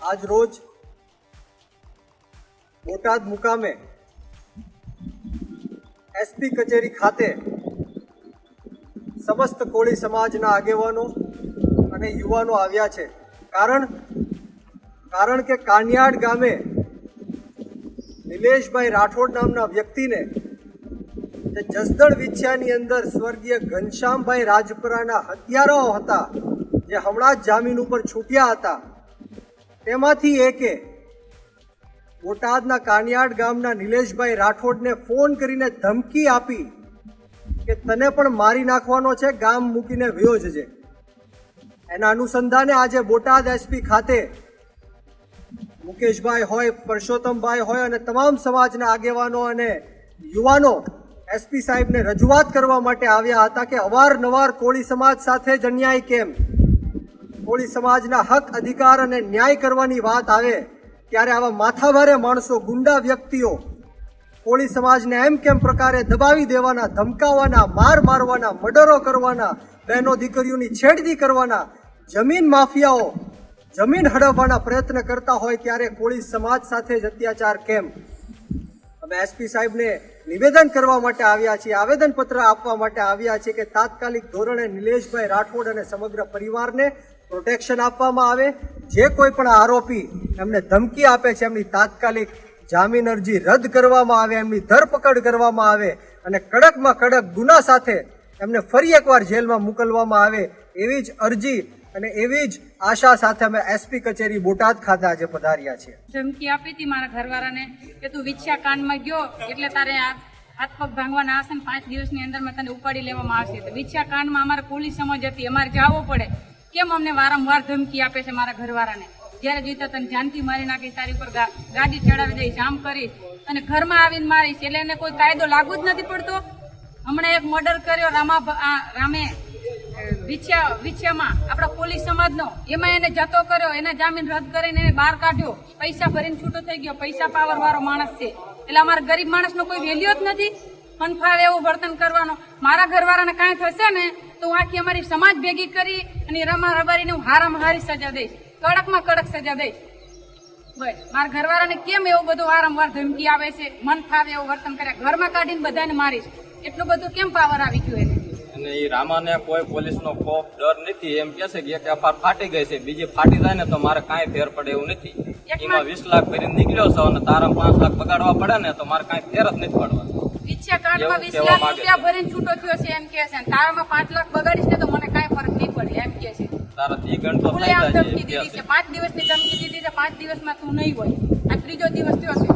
આજ રોજ બોટાદ મુકામે એસપી કચેરી ખાતે સમસ્ત કોળી સમાજના આગેવાનો અને યુવાનો આવ્યા છે. કારણ કારણ કે કાનિયાડ ગામે નિલેશભાઈ રાઠોડ નામના વ્યક્તિને જે જસદણ વિછ્યાની અંદર સ્વર્ગીય ઘનશ્યામભાઈ રાજપરાના હત્યારાઓ હતા, જે હમણાં જ જામીન ઉપર છૂટ્યા હતા તેમાંથી એકે બોટાદના કાનિયાડ ગામના નિલેશભાઈ રાઠોડને ફોન કરીને ધમકી આપી કે તને પણ મારી નાખવાનો છે, ગામ મૂકીને વયો જજે એના અનુસંધાને આજે બોટાદ એસપી ખાતે મુકેશભાઈ હોય, પરસોત્તમભાઈ હોય અને તમામ સમાજના આગેવાનો અને યુવાનો એસપી સાહેબને રજૂઆત કરવા માટે આવ્યા હતા કે અવારનવાર કોળી સમાજ સાથે જ અન્યાય કેમ? કોળી સમાજના હક, અધિકાર અને ન્યાય કરવાની વાત આવે, ત્યારે આવા માથાભારે માણસો, ગુંડા વ્યક્તિઓ કોળી સમાજને એમ કેમ પ્રકારે દબાવી દેવાના, ધમકાવાના, માર મારવાના, મર્ડરો કરવાના, બહેનો દીકરીઓની છેડતી કરવાના, જમીન માફિયાઓ જમીન હડપવાના પ્રયત્ન કરતા હોય ત્યારે કોળી સમાજ સાથે જ અત્યાચાર કેમ? અમે એસપી સાહેબને નિવેદન કરવા માટે આવ્યા છીએ, આવેદનપત્ર આપવા માટે આવ્યા છીએ કે તાત્કાલિક ધોરણે નિલેશભાઈ રાઠોડ અને સમગ્ર પરિવારને પ્રોટેક્શન આપવામાં આવે. જે કોઈ પણ આરોપી એમને ધમકી આપે છે, એમની તાત્કાલિક જામીન અરજી રદ કરવામાં આવે, એમની ધરપકડ કરવામાં આવે અને કડકમાં કડક ગુના સાથે એમને ફરી એકવાર જેલમાં મોકલવામાં આવે એવી જ અરજી અને એવી જ આશા સાથે અમે એસપી કચેરી બોટાદ ખાતે આજે પધાર્યા છીએ. ધમકી આપી હતી મારા ઘરવાળાને કે તું વિછ્યા કાંડમાં ગયો એટલે તારે હાથ પગ ભાંગવાના આવશે ને પાંચ દિવસની અંદર મેં તને ઉપાડી લેવામાં આવશે. તો વિછ્યા કાંડમાં અમારે પોલીસ સમજ હતી, અમારે જવું પડે. કેમ અમને વારંવાર ધમકી આપે છે મારા ઘરવાળાને? જ્યારે જોઈતા તને જાનથી મારી નાખીશ તારી ઉપર ગાડી ચડાવી દઈશ આમ કરીશ અને ઘરમાં આવીને મારીશ એટલે એને કોઈ કાયદો લાગુ જ નથી પડતો. હમણાં એક મર્ડર કર્યો રામા રામે વિછ્યા વિછ્યામાં આપણા પોલીસ સમાજનો. એમાં એને જતો કર્યો, એને જામીન રદ કરીને એને બહાર કાઢ્યો. પૈસા ભરીને છૂટો થઈ ગયો. પૈસા પાવર વાળો માણસ છે. એટલે અમારા ગરીબ માણસનો કોઈ વેલ્યુ જ નથી. ફનફાવે એવું વર્તન કરવાનો. મારા ઘરવાળાને કાંઈ થશે ને તો આખી અમારી સમાજ ભેગી કરી અને રમા રબારીને હું હારામાં હારી સજા દઈશ. કડકમાં કડક સજા દઈશ. બસ મારા ઘરવાળાને કેમ એવું બધું વારંવાર ધમકી આવે છે? મન ફાવે એવું વર્તન કર્યા. ઘરમાં કાઢીને બધાને મારીશ. એટલું બધું કેમ પાવર આવી ગયું એને? અને એ રામાને કોઈ પોલીસનો કોપ ડર નથી. એમ કે છે કે એક એફઆર ફાટી ગઈ છે બીજી ફાટી જાય ને તો મારે કાંઈ ફેર પડે એવું નથી. એમાં વીસ લાખ ભરીને નીકળ્યો છો અને તારા પાંચ લાખ બગાડવા પડે ને તો મારે કાંઈ ફેર જ નથી પડવા ઈચ્છા કાર્ડમાં વીસ લાખ રૂપિયા ભરીને છૂટો થયો છે એમ કે છે. તારામાં પાંચ લાખ બગાડીશ ને તો મને કાંઈ ફરક નહીં પડે એમ કે છે. પાંચ દિવસની ધમકી દીધી છે પાંચ દિવસમાં તું નહીં હોય. આ ત્રીજો દિવસ થયો છે.